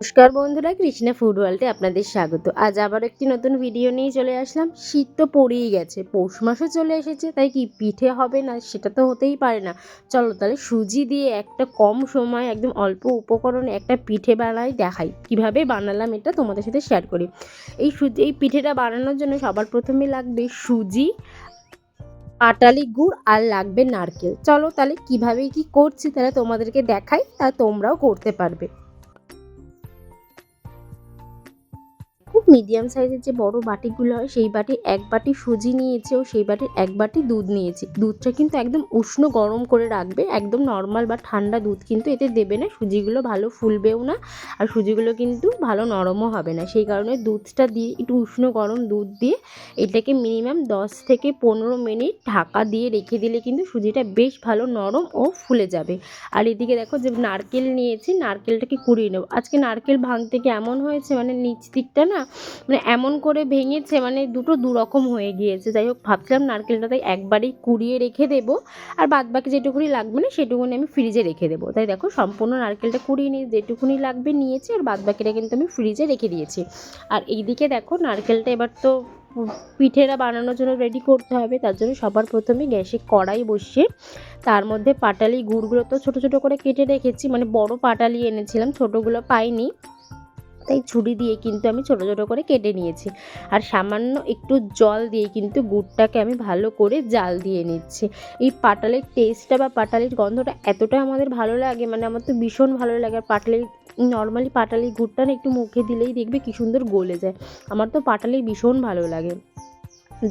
নমস্কার বন্ধুরা, কৃষ্ণা ফুড ওয়ার্ল্ডে আপনাদের স্বাগত। আজ আবার একটি নতুন ভিডিও নিয়ে চলে আসলাম। শীত তো পড়েই গেছে, পৌষ মাসও চলে এসেছে, তাই কি পিঠে হবে না সেটা তো হতেই পারে না। চলো তাহলে সুজি দিয়ে একটা কম সময় একদম অল্প উপকরণে একটা পিঠে বানাই, দেখাই কীভাবে বানালাম এটা তোমাদের সাথে শেয়ার করি। এই সুজি, এই পিঠেটা বানানোর জন্য সবার প্রথমে লাগবে সুজি পাটালি গুড় আর লাগবে নারকেল। চলো তাহলে কীভাবে কি করছি তাহলে তোমাদেরকে দেখাই তা তোমরাও করতে পারবে। মিডিয়াম সাইজের যে বড় বাটিগুলো হয়, সেই বাটি এক বাটি সুজি নিয়েছি ও সেই বাটির এক বাটি দুধ নিয়েছি। দুধটা কিন্তু একদম উষ্ণ গরম করে রাখবে, একদম নর্মাল বা ঠান্ডা দুধ কিন্তু এতে দেবে না। সুজিগুলো ভালো ফুলবেও না, আর সুজিগুলো কিন্তু ভালো নরমও হবে না। সেই কারণে দুধটা দিয়ে, একটু উষ্ণ গরম দুধ দিয়ে এটাকে মিনিমাম দশ থেকে পনেরো মিনিট ঢাকা দিয়ে রেখে দিলে কিন্তু সুজিটা বেশ ভালো নরম ও ফুলে যাবে। আর এদিকে দেখো যে নারকেল নিয়েছি, নারকেলটাকে কুড়িয়ে নেব। আজকে নারকেল ভাঙতে কি এমন হয়েছে মানে নিচ দিকটা না মানে এমন করে ভেঙেছে মানে দুটো দুরকম হয়ে গিয়েছে। যাই হোক, ভাবছিলাম নারকেলটা তাই একবারেই কুড়িয়ে রেখে দেবো, আর বাদ বাকি যেটুকুনি লাগবে না সেটুকুনি আমি ফ্রিজে রেখে দেবো। তাই দেখো, সম্পূর্ণ নারকেলটা কুড়িয়ে নিয়ে যেটুকুনি লাগবে নিয়েছি, আর বাদ বাকিটা কিন্তু আমি ফ্রিজে রেখে দিয়েছি। আর এইদিকে দেখো, নারকেলটা এবার তো পিঠেরা বানানোর জন্য রেডি করতে হবে, তার জন্য সবার প্রথমে গ্যাসে কড়াই বসিয়ে, তার মধ্যে পাটালি, গুড়গুলো তো ছোটো ছোটো করে কেটে রেখেছি মানে বড় পাটালি এনেছিলাম, ছোটোগুলো পাইনি। তাই ছুরি দিয়ে কিন্তু আমি ছোটো ছোটো করে কেটে নিয়েছি। আর সামান্য একটু জল দিয়ে কিন্তু গুড়টাকে আমি ভালো করে জাল দিয়ে নিচ্ছি। এই পাটালের টেস্টটা বা পাটালির গন্ধটা এতটা আমাদের ভালো লাগে মানে আমার তো ভীষণ ভালো লাগে। আর পাটালির নর্মালি পাটালির গুড়টা না একটু মুখে দিলেই দেখবে কী সুন্দর গলে যায়। আমার তো পাটালি ভীষণ ভালো লাগে।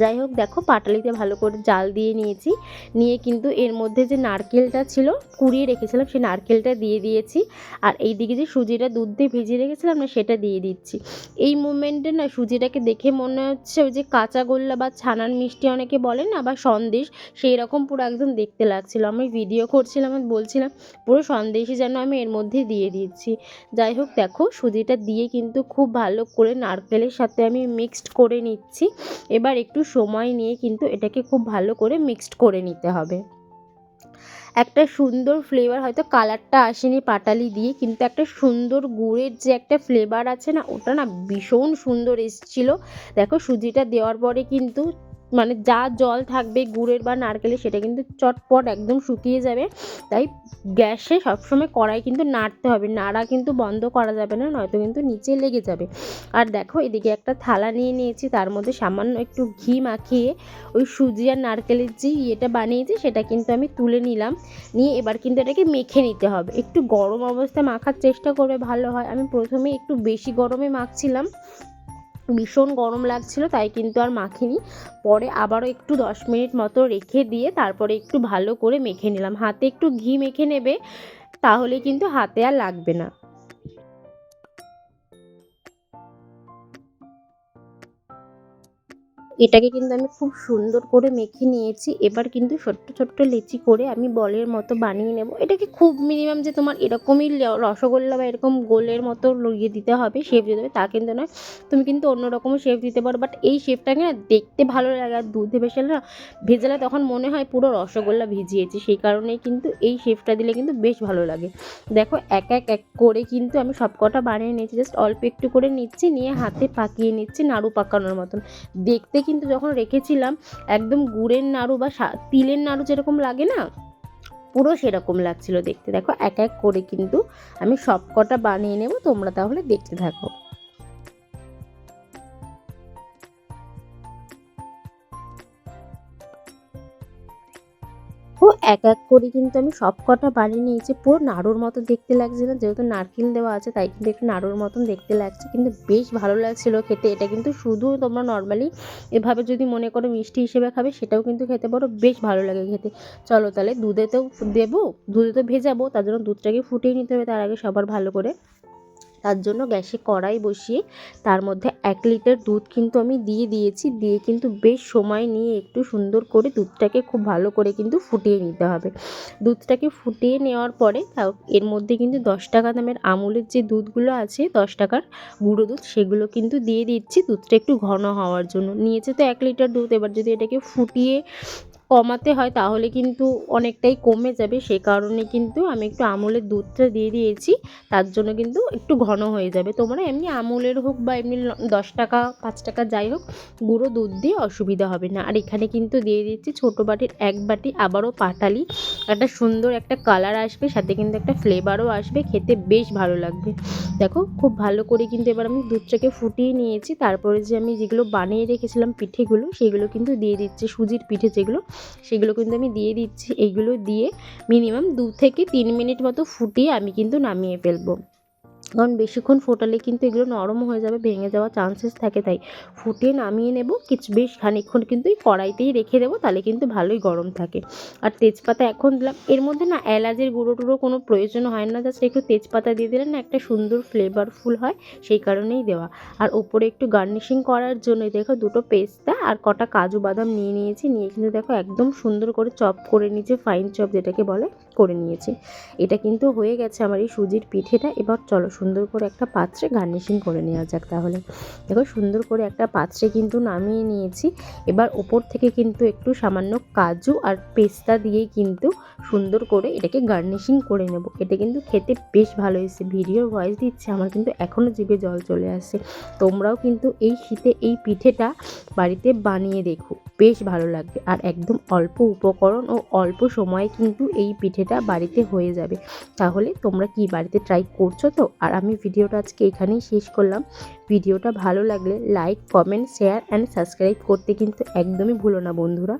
যাই হোক, দেখো পাটালিতে ভালো করে জাল দিয়ে নিয়েছি। নিয়ে কিন্তু এর মধ্যে যে নারকেলটা ছিল, কুড়িয়ে রেখেছিলাম, সেই নারকেলটা দিয়ে দিয়েছি। আর এই দিকে যে সুজিটা দুধ দিয়ে ভিজিয়ে রেখেছিলাম, না সেটা দিয়ে দিচ্ছি। এই মুমেন্টে না সুজিটাকে দেখে মনে হচ্ছে ওই যে কাঁচা গোল্লা বা ছানার মিষ্টি অনেকে বলে না, বা সন্দেশ, সেই রকম পুরো একদম দেখতে লাগছিল। আমি ভিডিও করছিলাম আর বলছিলাম, পুরো সন্দেশই যেন আমি এর মধ্যে দিয়ে দিচ্ছি। যাই হোক, দেখো সুজিটা দিয়ে কিন্তু খুব ভালো করে নারকেলের সাথে আমি মিক্সড করে নিচ্ছি। এবার একটু একটু সময় নিয়ে কিন্তু এটাকে খুব ভালো করে মিক্সড করে নিতে হবে। একটা সুন্দর ফ্লেভার হয়তো কালারটা আসেনি পাটালি দিয়ে, কিন্তু একটা সুন্দর গুড়ের যে একটা ফ্লেভার আছে না, ওটা না ভীষণ সুন্দর এসেছিল। দেখো সুজিটা দেওয়ার পরে কিন্তু মানে যা জল থাকবে গুড়ের বা নারকেলের সেটা কিন্তু চটপট একদম শুকিয়ে যাবে। তাই গ্যাসে সবসময় কড়াই কিন্তু নাড়তে হবে। নাড়া কিন্তু বন্ধ করা যাবে না, নয়তো কিন্তু নিচে লেগে যাবে। আর দেখো, এদিকে একটা থালা নিয়ে নিয়েছি, তার মধ্যে সামান্য একটু ঘি মাখিয়ে ওই সুজি আর নারকেলের যে ইয়েটা বানিয়েছি, সেটা কিন্তু আমি তুলে নিলাম। নিয়ে এবার কিন্তু এটাকে মেখে নিতে হবে। একটু গরম অবস্থায় মাখার চেষ্টা করবে, ভালো হয়। আমি প্রথমে একটু বেশি গরমে মাখছিলাম। ভীষণ গরম লাগছিল, তাই কিন্তু আর মাখিনি। পরে আবারও একটু দশ মিনিট মতো রেখে দিয়ে তারপরে একটু ভালো করে মেখে নিলাম। হাতে একটু ঘি মেখে নেবে, তাহলে কিন্তু হাতে আর লাগবে না। এটাকে কিন্তু আমি খুব সুন্দর করে মেখে নিয়েছি। এবার কিন্তু ছোট্ট ছোট্ট লেচি করে আমি বলের মতো বানিয়ে নেব। এটাকে খুব মিনিমাম যে তোমার এরকমই রসগোল্লা বা এরকম গোলের মতো ইয়ে দিতে হবে শেপ দিতে হবে, তা কিন্তু নয়। তুমি কিন্তু অন্য রকমও শেপ দিতে পারো বাট এই শেপটাকে না দেখতে ভালো লাগে আর দুধে ভেসালে না, ভেজালে তখন মনে হয় পুরো রসগোল্লা ভিজিয়েছি। সেই কারণেই কিন্তু এই শেপটা দিলে কিন্তু বেশ ভালো লাগে। দেখো, এক এক এক করে কিন্তু আমি সব কটা বানিয়ে নিয়েছি। জাস্ট অল্প একটু করে নিচ্ছি, নিয়ে হাতে পাকিয়ে নিচ্ছি নাড়ু পাকানোর মতন। দেখতে কিন্তু যখন রেখেছিলাম, একদম গুড়ের নাড়ু বা তিলের নাড়ু যেরকম লাগে না, পুরো সেরকম লাগছিল দেখতে। দেখো, এক এক করে কিন্তু আমি সব কটা বানিয়ে নেব, তোমরা তাহলে দেখতে থাকো। এক এক করে কিন্তু আমি সব কটা বানিয়ে নিয়েছি। পুরো নাড়ুর মতো দেখতে লাগছে না যেহেতু নারকেল দেওয়া আছে, তাই কিন্তু একটু নাড়ুর মতন দেখতে লাগছে। কিন্তু বেশ ভালো লাগছিল খেতে। এটা কিন্তু শুধু তোমরা নর্মালি এভাবে যদি মনে করো মিষ্টি হিসেবে খাবে, সেটাও কিন্তু খেতে পারো। বেশ ভালো লাগে খেতে। চলো তাহলে দুধেতেও দেবো, দুধে তো ভেজাবো, তার জন্য দুধটাকে ফুটিয়ে নিতে হবে তার আগে সবার ভালো করে। তার জন্য গ্যাসে কড়াই বসিয়ে তার মধ্যে এক লিটার দুধ কিন্তু আমি দিয়ে দিয়েছি। দিয়ে কিন্তু বেশ সময় নিয়ে একটু সুন্দর করে দুধটাকে খুব ভালো করে কিন্তু ফুটিয়ে নিতে হবে। দুধটাকে ফুটিয়ে নেওয়ার পরে এর মধ্যে কিন্তু দশ টাকা দামের আমুলের যে দুধগুলো আছে, দশ টাকার গুঁড়ো দুধ, সেগুলো কিন্তু দিয়ে দিচ্ছি। দুধটা একটু ঘন হওয়ার জন্য। নিয়েছে তো এক লিটার দুধ। এবার যদি এটাকে ফুটিয়ে কমাতে হয় তাহলে কিন্তু অনেকটাই কমে যাবে। সে কারণে কিন্তু আমি একটু আমুলের দুধটা দিয়ে দিয়েছি, তার জন্য কিন্তু একটু ঘন হয়ে যাবে। তোমরা এমনি আমুলের হোক বা এমনি দশ টাকা, পাঁচ টাকা যাই হোক, গুঁড়ো দুধ দিয়ে অসুবিধা হবে না। আর এখানে কিন্তু দিয়ে দিচ্ছি ছোটো বাটির এক বাটি আবারও পাটালি। একটা সুন্দর একটা কালার আসবে, সাথে কিন্তু একটা ফ্লেভারও আসবে, খেতে বেশ ভালো লাগবে। দেখো, খুব ভালো করে কিন্তু এবার আমি দুধটাকে ফুটিয়ে নিয়েছি। তারপরে যে আমি যেগুলো বানিয়ে রেখেছিলাম পিঠেগুলো, সেগুলো কিন্তু দিয়ে দিচ্ছি সুজির পিঠে যেগুলো। সেগুলো কিন্তু আমি দিয়ে দিচ্ছি। এইগুলো দিয়ে মিনিমাম দু থেকে তিন মিনিট মতো ফুটিয়ে আমি কিন্তু নামিয়ে ফেলব। কারণ বেশিক্ষণ ফোটালে কিন্তু এগুলো নরম হয়ে যাবে, ভেঙে যাওয়ার চান্সেস থাকে তাই। ফুটিয়ে নামিয়ে নেব, কিছু বেশ খানিকক্ষণ কিন্তু এই কড়াইতেই রেখে দেবো, তাহলে কিন্তু ভালোই গরম থাকে। আর তেজপাতা এখন দিলাম, এর মধ্যে না এলাচের গুঁড়ো টুড়ো কোনো প্রয়োজন হয় না জাস্ট একটু তেজপাতা দিয়ে দিলে না একটা সুন্দর ফ্লেভারফুল হয়, সেই কারণেই দেওয়া। আর ওপরে একটু গার্নিশিং করার জন্য দেখো দুটো পেস্তা আর কটা কাজু বাদাম নিয়ে নিয়েছি, নিয়ে কিন্তু দেখো একদম সুন্দর করে চপ করে নিয়েছি ফাইন চপ যেটাকে বলে। করে নিয়েছি। এটা কিন্তু হয়ে গেছে আমার এই সুজির পিঠেটা। এবার চলো সুন্দর করে একটা পাত্রে গার্নিশিং করে নেওয়া যাক তাহলে। দেখো সুন্দর করে একটা পাত্রে কিন্তু নামিয়ে নিয়েছি। এবার ওপর থেকে কিন্তু একটু সামান্য কাজু আর পেস্তা দিয়েই কিন্তু সুন্দর করে এটাকে গার্নিশিং করে নেব। এটা কিন্তু খেতে বেশ ভালো হয়েছে। ভিডিওর ভয়েস দিচ্ছে, আমার কিন্তু এখনও জিভে জল চলে আসছে। তোমরাও কিন্তু এই শীতে এই পিঠেটা বাড়িতে বানিয়ে দেখো। বেশ ভালো লাগবে। আর একদম অল্প উপকরণ ও অল্প সময়ে কিন্তু এই পিঠেটা বাড়িতে হয়ে যাবে। তাহলে তোমরা কি বাড়িতে ট্রাই করছ তো? আর আমি ভিডিওটা আজকে এখানেই শেষ করলাম। ভিডিওটা ভালো লাগলে like comment share and subscribe করতে কিন্তু একদমই ভুলো না বন্ধুরা।